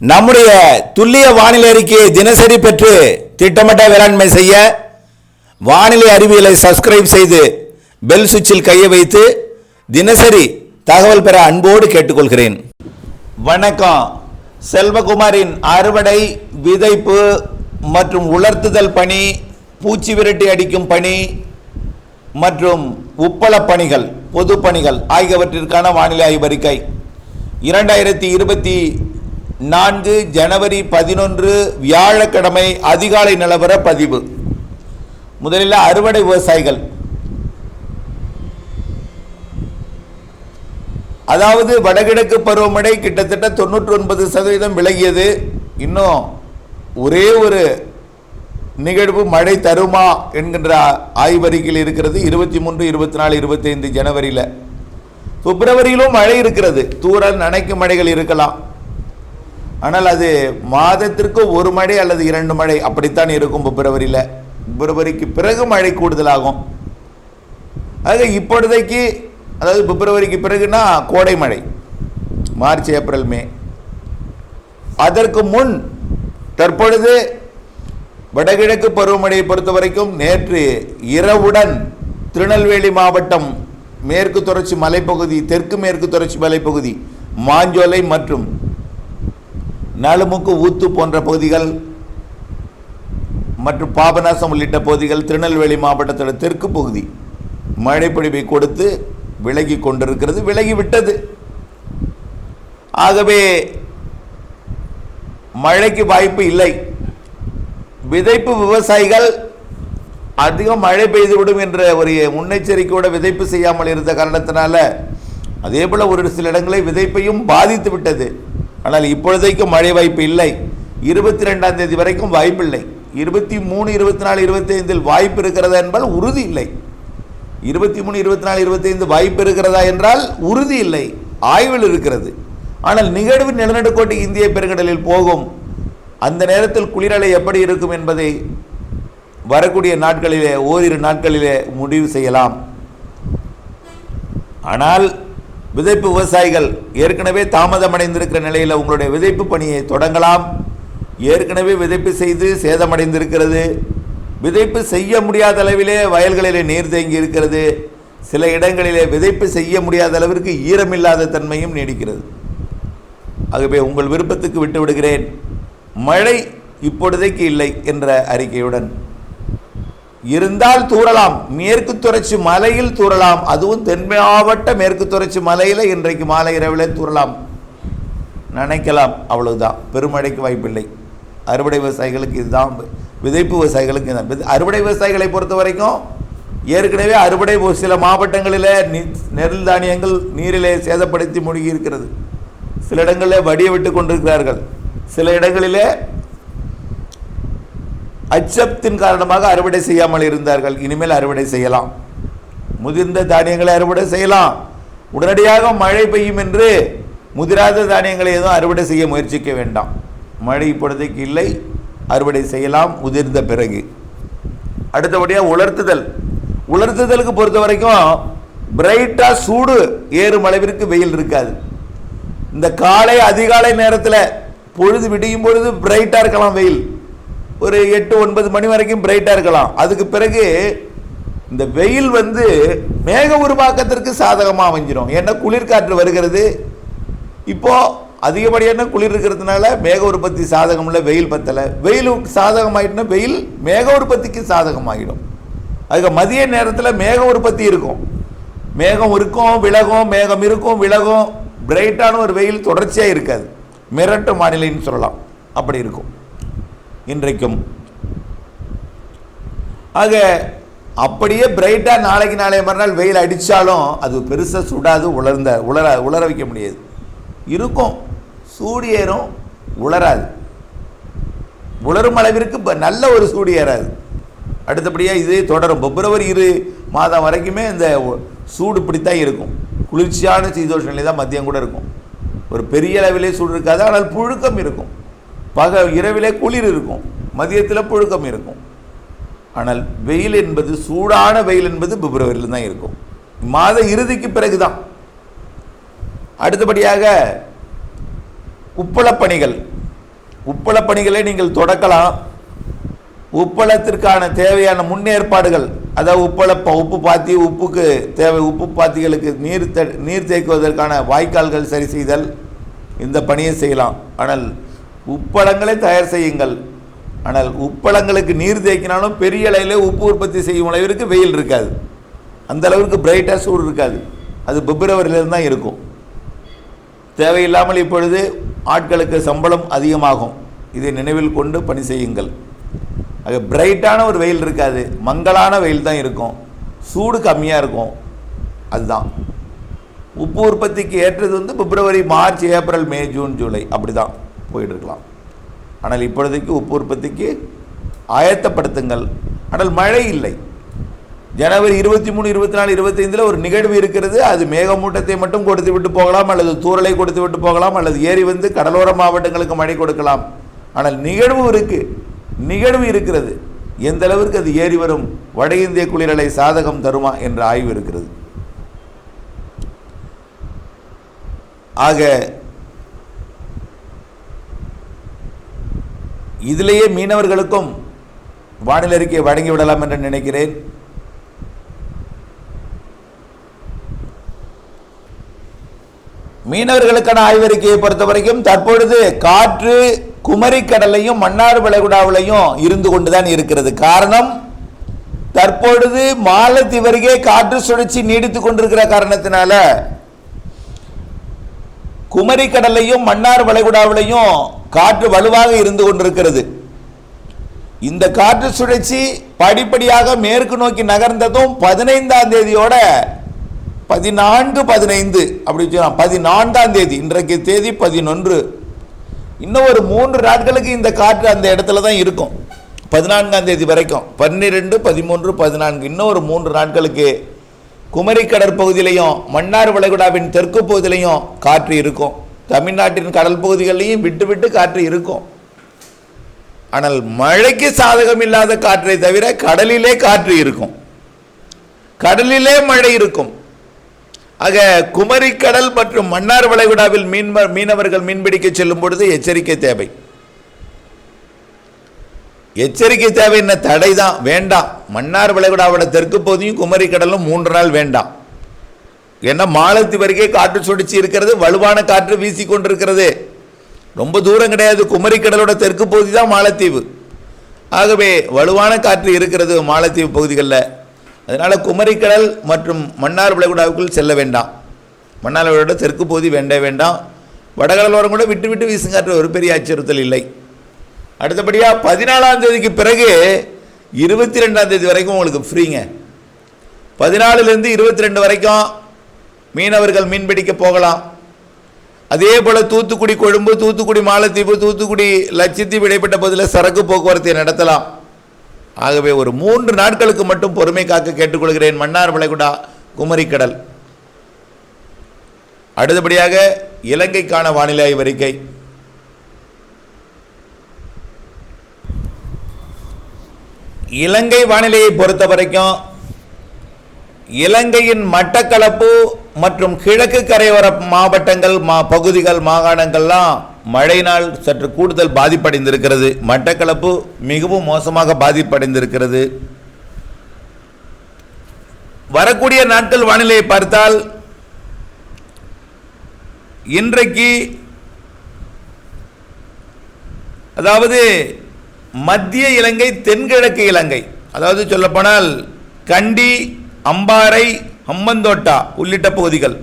நம்முடைய துல்லிய வானிலை அறிக்கையை தினசரி பெற்று திட்டமிட்ட வேளாண்மை செய்ய வானிலை அறிவியலை சப்ஸ்கிரைப் செய்து பெல் சுவிட்சில் கையை வைத்து தினசரி தகவல் பெற அன்போடு கேட்டுக்கொள்கிறேன். வணக்கம். செல்வகுமாரின் அறுவடை விதைப்பு மற்றும் உலர்த்துதல் பணி பூச்சி விரட்டி அடிக்கும் பணி மற்றும் உப்பள பணிகள் பொது பணிகள் ஆகியவற்றிற்கான வானிலை ஆய்வறிக்கை இரண்டாயிரத்தி இருபத்தி நான்கு ஜனவரி பதினொன்று வியாழக்கிழமை அதிகாலை நிலவர பதிவு. முதலில் அறுவடை விவசாயிகள். அதாவது வடகிழக்கு பருவமழை கிட்டத்தட்ட தொண்ணூற்றி ஒன்பது சதவீதம் விலகியது. இன்னும் ஒரே ஒரு நிகழ்வு மழை தருமா என்கின்ற ஆய்வறிக்கையில் இருக்கிறது. இருபத்தி மூன்று இருபத்தி நாலு இருபத்தைந்து ஜனவரியில். பிப்ரவரியிலும் மழை இருக்கிறது. தூரல் நனைக்கும் மழைகள் இருக்கலாம். ஆனால் அது மாதத்திற்கு ஒரு மழை அல்லது இரண்டு மழை அப்படித்தான் இருக்கும் பிப்ரவரியில். பிப்ரவரிக்கு பிறகு மழை கூடுதலாகும். ஆக இப்பொழுதைக்கு அதாவது பிப்ரவரிக்கு பிறகுனா கோடை மழை மார்ச் ஏப்ரல் மே. அதற்கு முன் தற்பொழுது வடகிழக்கு பருவமழையை பொறுத்த வரைக்கும் நேற்று இரவுடன் திருநெல்வேலி மாவட்டம் மேற்கு தொடர்ச்சி மலைப்பகுதி தெற்கு மேற்கு தொடர்ச்சி மலைப்பகுதி மாஞ்சோலை மற்றும் நலுமுக்கு ஊத்து போன்ற பகுதிகள் மற்றும் பாபநாசம் உள்ளிட்ட பகுதிகள் திருநெல்வேலி மாவட்டத்தோட தெற்கு பகுதி மழைப்பொழிவை கொடுத்து விலகி கொண்டிருக்கிறது விலகிவிட்டது ஆகவே மழைக்கு வாய்ப்பு இல்லை. விதைப்பு விவசாயிகள் அதிகம் மழை பெய்துவிடும் என்ற ஒரு முன்னெச்சரிக்கையோட விதைப்பு செய்யாமல் இருந்த காரணத்தினால அதே போல ஒரு சில இடங்களில் விதைப்பையும் பாதித்து விட்டது ஆனால் இப்பொழுதைக்கு மழை வாய்ப்பு இல்லை. இருபத்தி ரெண்டாம் தேதி வரைக்கும் வாய்ப்பில்லை இருபத்தி மூணு இருபத்தி நாலு இருபத்தைந்தில் வாய்ப்பு இருக்கிறதா என்பால் உறுதி இல்லை. இருபத்தி மூணு இருபத்தி நாலு இருபத்தைந்து வாய்ப்பு இருக்கிறதா என்றால் உறுதி இல்லை. ஆய்வில் இருக்கிறது. ஆனால் நிகழ்வு நிலநடுக்கோட்டு இந்திய பெருங்கடலில் போகும். அந்த நேரத்தில் குளிரலை எப்படி இருக்கும் என்பதை வரக்கூடிய நாட்களிலே ஓரிரு நாட்களிலே முடிவு செய்யலாம். ஆனால் விதைப்பு விவசாயிகள் ஏற்கனவே தாமதமடைந்திருக்கிற நிலையில் உங்களுடைய விதைப்பு பணியை தொடங்கலாம். ஏற்கனவே விதைப்பு செய்து சேதமடைந்திருக்கிறது. விதைப்பு செய்ய முடியாத அளவிலே வயல்களிலே நீர் தேங்கி இருக்கிறது. சில இடங்களிலே விதைப்பு செய்ய முடியாத அளவிற்கு ஈரமில்லாத தன்மையும் நீடிக்கிறது. ஆகவே உங்கள் விருப்பத்துக்கு விட்டு விடுகிறேன் மழை இப்பொழுதைக்கு இல்லை என்ற அறிக்கையுடன் இருந்தால் தூறலாம். மேற்கு தொடர்ச்சி மலையில் தூறலாம். அதுவும் தென் மாவட்ட மேற்கு தொடர்ச்சி மலையில் இன்றைக்கு மாலை இரவில் தூறலாம். நினைக்கலாம். அவ்வளவுதான். பெருமழைக்கு வாய்ப்பில்லை. அறுவடை விவசாயிகளுக்கு இதுதான் விதைப்பு விவசாயிகளுக்கு இதுதான். அறுவடை விவசாயிகளை பொறுத்த வரைக்கும் ஏற்கனவே அறுவடை சில மாவட்டங்களில் நெல் தானியங்கள் நீரிலே சேதப்படுத்தி மூழ்கி இருக்கிறது. சில இடங்களில் வடிய விட்டு கொண்டிருக்கிறார்கள். சில இடங்களிலே அச்சத்தின் காரணமாக அறுவடை செய்யாமல் இருந்தார்கள். இனிமேல் அறுவடை செய்யலாம். முதிர்ந்த தானியங்களை அறுவடை செய்யலாம். உடனடியாக மழை பெய்யும் என்று முதிராத தானியங்களை எதுவும் அறுவடை செய்ய முயற்சிக்க வேண்டாம். மழை இப்பொழுதைக்கு இல்லை. அறுவடை செய்யலாம். முதிர்ந்த பிறகு. அடுத்தபடியாக உலர்த்துதல். உலர்த்துதலுக்கு பொறுத்த வரைக்கும் பிரைட்டாக சூடு ஏறும் அளவிற்கு வெயில் இருக்காது. இந்த காலை அதிகாலை நேரத்தில் பொழுது விடியும் பொழுது பிரைட்டாக இருக்கலாம் வெயில். ஒரு எட்டு ஒன்பது மணி வரைக்கும் பிரைட்டாக இருக்கலாம். அதுக்கு பிறகு இந்த வெயில் வந்து மேக உருவாக்கத்திற்கு சாதகமாக அமைஞ்சிடும் ஏன்னா குளிர்காற்று வருகிறது? இப்போ அதிகப்படியான குளிர் இருக்கிறதுனால மேக உற்பத்தி சாதகம் இல்லை வெயில் பத்தலை. வெயில் சாதகமாகிட்டுனா வெயில் மேக உற்பத்திக்கு சாதகமாகிடும் அதுக்கு மதிய நேரத்தில் மேக உற்பத்தி இருக்கும். மேகம் இருக்கும் விலகும் மேகம் இருக்கும் விலகும். பிரைட்டான ஒரு வெயில் தொடர்ச்சியாக இருக்காது. மிரட்டு வானிலைன்னு சொல்லலாம். அப்படி இருக்கும். இன்றைக்கும். ஆக அப்படியே பிரைட்டாக நாளைக்கு நாளைய மறுநாள் வெயில் அடித்தாலும் அது பெருசாக சுடாது உலர்ந்த உலர உலர வைக்க முடியாது. இருக்கும். சூடு ஏறும் உலராது. உலரும் அளவிற்கு ப- நல்ல ஒரு சூடு ஏறாது. அடுத்தபடியாக இதே தொடரும். பிப்ரவரி இரு மாதம் வரைக்குமே இந்த சூடு இப்படித்தான் இருக்கும். குளிர்ச்சியான சீதோஷ நிலை தான் மதியம் கூட இருக்கும். ஒரு பெரிய அளவிலே சூடு இருக்காது ஆனால் புழுக்கம் இருக்கும். பக இரவிலே குளிர் இருக்கும். மதியத்தில் புழுக்கம் இருக்கும். ஆனால் வெயில் என்பது சூடான வெயில் என்பது பிப்ரவரியில் தான் இருக்கும். மாத இறுதிக்கு பிறகு தான் அடுத்தபடியாக உப்பளப் பணிகள். உப்பள பணிகளை நீங்கள் தொடக்கலாம். உப்பளத்திற்கான தேவையான முன்னேற்பாடுகள் அதாவது உப்பள ப- உப்பு பாத்தி உப்புக்கு தேவை உப்பு பாத்திகளுக்கு நீர் த நீர் தேக்குவதற்கான வாய்க்கால்கள் சரி செய்தல் இந்த பணியை செய்யலாம். ஆனால் உப்பளங்களை தயார் செய்யுங்கள். ஆனால் உப்பளங்களுக்கு நீர் தேக்கினாலும் பெரிய அளவில் உப்பு உற்பத்தி செய்யும் அளவிற்கு வெயில் இருக்காது. அந்த அளவிற்கு பிரைட்டாக சூடு இருக்காது. அது பிப்ரவரியிலிருந்து தான் இருக்கும். தேவையில்லாமல் இப்பொழுது ஆட்களுக்கு சம்பளம் அதிகமாகும். இதை நினைவில் கொண்டு பணி செய்யுங்கள். அது பிரைட்டான ஒரு வெயில் இருக்காது. மங்கலான வெயில் தான் இருக்கும். சூடு கம்மியாக இருக்கும். அதுதான். உப்பு உற்பத்திக்கு ஏற்றது வந்து February March April May June July அப்படி தான் போயிட்டு இருக்கலாம் ஆனால் இப்பொழுதைக்கு உப்பு உற்பத்திக்கு ஆயத்தப்படுத்துங்கள். ஆனால் மழை இல்லை. ஜனவரி இருபத்தி மூணு இருபத்தி நாலு இருபத்தைந்தில் ஒரு நிகழ்வு இருக்கிறது. அது மேகமூட்டத்தை மட்டும் கொடுத்து விட்டு போகலாம் அல்லது தூரலை கொடுத்து விட்டு போகலாம் அல்லது ஏறி வந்து கடலோர மாவட்டங்களுக்கு மழை கொடுக்கலாம். ஆனால் நிகழ்வு இருக்குது நிகழ்வு இருக்கிறது. எந்த அளவிற்கு அது ஏறி வரும் வட இந்திய குளிரலை சாதகம் தருமா என்ற ஆய்வு இருக்கிறது. ஆக இதிலேயே மீனவர்களுக்கும் வானிலை அறிக்கையை வழங்கி விடலாம் என்று நினைக்கிறேன். மீனவர்களுக்கான ஆய்வறிக்கையை பொறுத்த வரைக்கும் தற்பொழுது காற்று குமரிக்கடலையும் மன்னார் வளைகுடாவிலையும் இருந்து கொண்டுதான் இருக்கிறது. காரணம் தற்பொழுது மாலத்தீவு அருகே காற்று சுழற்சி நீடித்துக் கொண்டிருக்கிற காரணத்தினால குமரிக்கடலையும் மன்னார் வளைகுடாவிலையும் காற்று வலுவாக இருந்து கொண்டிருக்கிறது. இந்த காற்று சுழற்சி படிப்படியாக மேற்கு நோக்கி நகர்ந்ததும் பதினைந்தாம் தேதியோட பதினான்கு பதினைந்து அப்படி சொல்லலாம் பதினான்காம் தேதி இன்றைக்கு தேதி பதினொன்று. இன்னும் ஒரு மூன்று நாட்களுக்கு இந்த காற்று அந்த இடத்துல தான் இருக்கும். பதினான்காம் தேதி வரைக்கும். பன்னிரெண்டு பதிமூன்று பதினான்கு. இன்னும் ஒரு மூன்று நாட்களுக்கு குமரி கடற்பகுதியிலையும் மன்னார் வளைகுடாவின் தெற்கு பகுதியிலையும் காற்று இருக்கும். தமிழ்நாட்டின் கடல் பகுதிகளையும் விட்டு விட்டு காற்று இருக்கும். ஆனால் மழைக்கு சாதகம் இல்லாத காற்றை தவிர கடலிலே காற்று இருக்கும். கடலிலே மழை இருக்கும். ஆக குமரிக்கடல் மற்றும் மன்னார் வளைகுடாவில் மீன் மீனவர்கள் மீன்பிடிக்க செல்லும் பொழுது எச்சரிக்கை தேவை. எச்சரிக்கை தேவை என்ன? தடை தான் வேண்டாம். மன்னார் வளைகுடாவோட தெற்கு பகுதியும் குமரிக்கடலும் மூன்று நாள் வேண்டாம். ஏன்னா மாலத்தீவு வரைக்கே காற்று சுழற்சி இருக்கிறது வலுவான காற்று வீசி கொண்டிருக்கிறது ரொம்ப தூரம் கிடையாது குமரிக்கடலோட தெற்கு பகுதி தான் மாலத்தீவு. ஆகவே வலுவான காற்று இருக்கிறது மாலத்தீவு பகுதிகளில். அதனால் குமரிக்கடல் மற்றும் மன்னார் விளைகுடாவுக்குள் செல்ல வேண்டாம். மன்னார் விளைகுடா தெற்கு பகுதி வேண்டே வேண்டாம். வடகடலோரம் கூட விட்டு விட்டு வீசுங்காற்று ஒரு பெரிய அச்சுறுத்தல் இல்லை. அடுத்தபடியாக பதினாலாம் தேதிக்கு பிறகு இருபத்தி ரெண்டாம் தேதி வரைக்கும் உங்களுக்கு ஃப்ரீங்க பதினாலுலேருந்து இருபத்தி ரெண்டு வரைக்கும் மீனவர்கள் மீன்பிடிக்க போகலாம். அதே போல் தூத்துக்குடி கொழும்பு தூத்துக்குடி மாலத்தீவு தூத்துக்குடி லட்சத்தீவு இடைப்பட்ட பகுதியில் சரக்கு போக்குவரத்தை நடத்தலாம். ஆகவே ஒரு மூன்று நாட்களுக்கு மட்டும் பொறுமை காக்க கேட்டுக்கொள்கிறேன் மன்னார் வளைகுடா குமரிக்கடல். அடுத்தபடியாக இலங்கைக்கான வானிலை ஆய்வறிக்கை. இலங்கை வானிலையை பொறுத்த வரைக்கும் இலங்கையின் மட்டக்களப்பு மற்றும் கிழக்கு கரையோர மாவட்டங்கள் மா பகுதிகள் மாகாணங்கள்லாம் மழையினால் சற்று கூடுதல் பாதிப்படைந்திருக்கிறது. மட்டக்களப்பு மிகவும் மோசமாக பாதிப்படைந்திருக்கிறது. வரக்கூடிய நாட்கள் வானிலையை பார்த்தால் இன்றைக்கு அதாவது மத்திய இலங்கை தென்கிழக்கு இலங்கை அதாவது சொல்லப்போனால் கண்டி அம்பாறை அம்மந்தோட்டா உள்ளிட்ட பகுதிகள்.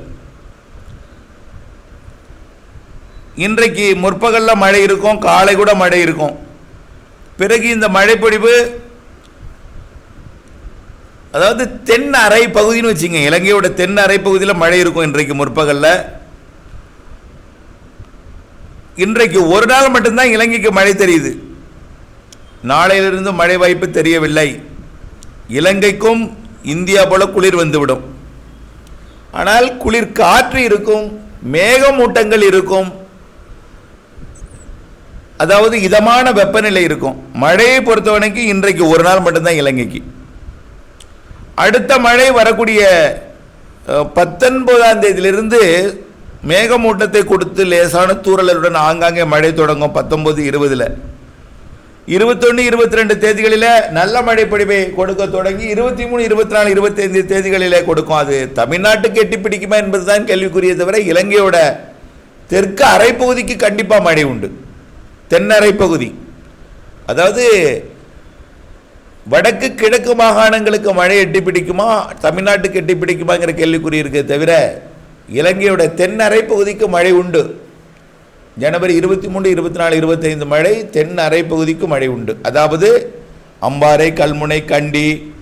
இன்றைக்கு முற்பகலில் மழை இருக்கும் காலை கூட மழை இருக்கும். பிறகு இந்த மழைப்பொழிவு அதாவது தென் அரை பகுதின்னு வச்சுங்க இலங்கையோட தென் அரை பகுதியில் மழை இருக்கும் இன்றைக்கு முற்பகலில். இன்றைக்கு ஒரு நாள் மட்டும்தான் இலங்கைக்கு மழை தெரியுது. நாளையிலிருந்து மழை வாய்ப்பு தெரியவில்லை. இலங்கைக்கும் இந்தியா போல குளிர் வந்துவிடும். ஆனால் குளிர் காற்று இருக்கும் மேகமூட்டங்கள் இருக்கும். அதாவது இதமான வெப்பநிலை இருக்கும். மழையை பொறுத்தவரைக்கும் இன்றைக்கு ஒரு நாள் மட்டும்தான் இலங்கைக்கு. அடுத்த மழை வரக்கூடிய பத்தொன்பதாம் தேதியிலிருந்து மேகமூட்டத்தை கொடுத்து லேசான தூறலுடன் ஆங்காங்கே மழை தொடங்கும் பத்தொன்பது இருபதில். இருபத்தொன்று இருபத்தி ரெண்டு தேதிகளில் நல்ல மழை பொழிவை கொடுக்க தொடங்கி இருபத்தி மூணு இருபத்தி நாலு இருபத்தைந்து தேதிகளில் கொடுக்கும். அது தமிழ்நாட்டுக்கு எட்டி பிடிக்குமா என்பதுதான் கேள்விக்குரிய தவிர இலங்கையோட தெற்கு அரைப்பகுதிக்கு கண்டிப்பாக மழை உண்டு. தென்னரை பகுதி. அதாவது வடக்கு கிழக்கு மாகாணங்களுக்கு மழை எட்டி பிடிக்குமா தமிழ்நாட்டுக்கு எட்டி பிடிக்குமாங்கிற கேள்விக்குறி இருக்கே தவிர இலங்கையோட தென்னரை பகுதிக்கு மழை உண்டு. ஜனவரி இருபத்தி மூணு இருபத்தி நாலு இருபத்தைந்து மழை தென் அரை மழை உண்டு. அதாவது அம்பாறை கல்முனை கண்டி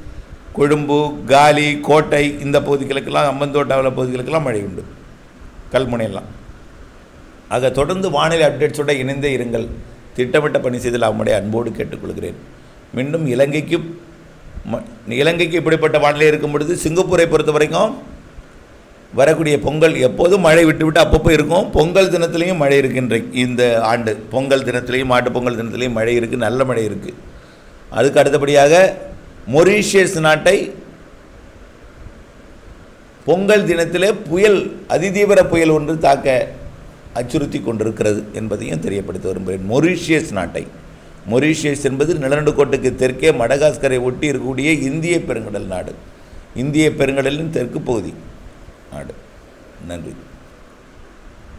கொழும்பு காலி கோட்டை இந்த பகுதிகளுக்கெல்லாம் அம்பந்தோட்டாவில் பகுதிகளுக்கெல்லாம் மழை உண்டு. கல்முனையெல்லாம். ஆக தொடர்ந்து வானிலை அப்டேட்ஸோட இணைந்தே இருங்கள். திட்டமிட்ட பணி செய்தல் அவனுடைய அன்போடு கேட்டுக்கொள்கிறேன். மீண்டும் இலங்கைக்கு ம- இலங்கைக்கு இப்படிப்பட்ட வானிலை இருக்கும் பொழுது சிங்கப்பூரை பொறுத்த வரைக்கும் வரக்கூடிய பொங்கல் எப்போதும் மழை விட்டு விட்டு அப்பப்போ இருக்கும். பொங்கல் தினத்துலேயும் மழை இருக்கின்ற இந்த ஆண்டு. பொங்கல் தினத்துலேயும் மாட்டுப் பொங்கல் தினத்துலேயும் மழை இருக்குது நல்ல மழை இருக்குது அதுக்கு அடுத்தபடியாக மொரீஷியஸ் நாட்டை பொங்கல் தினத்திலே புயல் அதிதீவிர புயல் ஒன்று தாக்க அச்சுறுத்தி கொண்டிருக்கிறது என்பதையும் தெரியப்படுத்த விரும்புகிறேன். மொரீஷியஸ் நாட்டை. மொரீஷியஸ் என்பது நிலநடுக்கோட்டுக்கு தெற்கே மடகாஸ்கரை ஒட்டி இருக்கக்கூடிய இந்திய பெருங்கடல் நாடு. இந்திய பெருங்கடலின் தெற்கு பகுதி. நாடு. நன்றி.